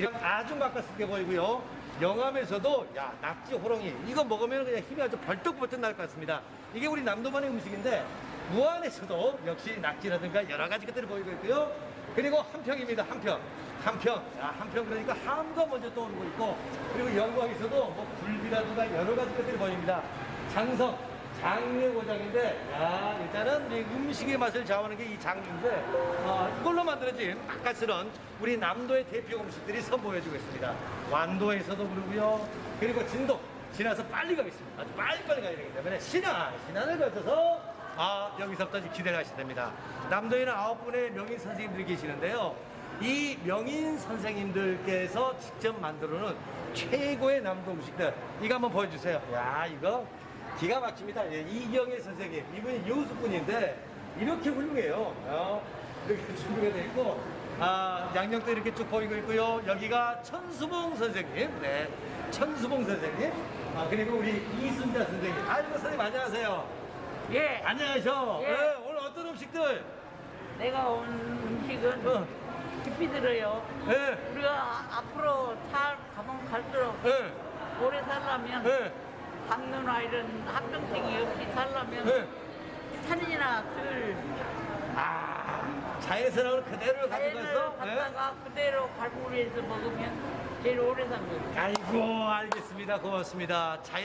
이런 아주 맛깔스게 보이고요. 영암에서도 야 낙지 호롱이 이거 먹으면 그냥 힘이 아주 벌떡벌떡 날 것 같습니다. 이게 우리 남도만의 음식인데 무안에서도 역시 낙지라든가 여러 가지 것들이 보이고 있고요. 그리고 한평입니다. 한평. 한평. 자, 한평 그러니까 함과 먼저 떠오르고 있고 그리고 영광에서도 뭐 굴비라든가 여러 가지 것들이 보입니다. 장성. 장례고장인데, 야, 일단은 이 음식의 맛을 좌우하는 게 이 장인데, 어, 만들어진 맛깔스러운 우리 남도의 대표 음식들이 선보여주고 있습니다. 완도에서도 그러고요. 그리고 진도, 지나서 빨리 가겠습니다. 아주 빨리빨리 가야 되기 때문에 신안, 신안을 거쳐서 아, 여기서부터 기대를 하셔야 됩니다. 남도에는 아홉 분의 명인 선생님들이 계시는데요. 이 명인 선생님들께서 직접 만들어 놓은 최고의 남도 음식들. 이거 한번 보여주세요. 야, 이거 기가 막힙니다. 예, 이경혜 선생님. 이분이 여수분인데 이렇게 훌륭해요. 어, 이렇게 준비가 되어 있고, 아, 양념도 이렇게 쭉 보이고 있고요. 여기가 천수봉 선생님. 네. 천수봉 선생님. 아, 그리고 우리 이순자 선생님. 아이고, 선생님 안녕하세요. 예, 안녕하셔. 예. 예, 오늘 어떤 음식들? 내가 온 음식은 어, 깊이 들어요. 예, 우리가 아- 앞으로 살 가면 갈수록 예, 오래 살려면 예, 당뇨나 이런 합병증이 없이 살려면 예. 산이나 들 아, 나오는 그대로 가져가서? 예? 갖다가 그대로 갈무리해서 먹으면 제일 오래 산 거예요. 아이고, 알겠습니다. 고맙습니다. 자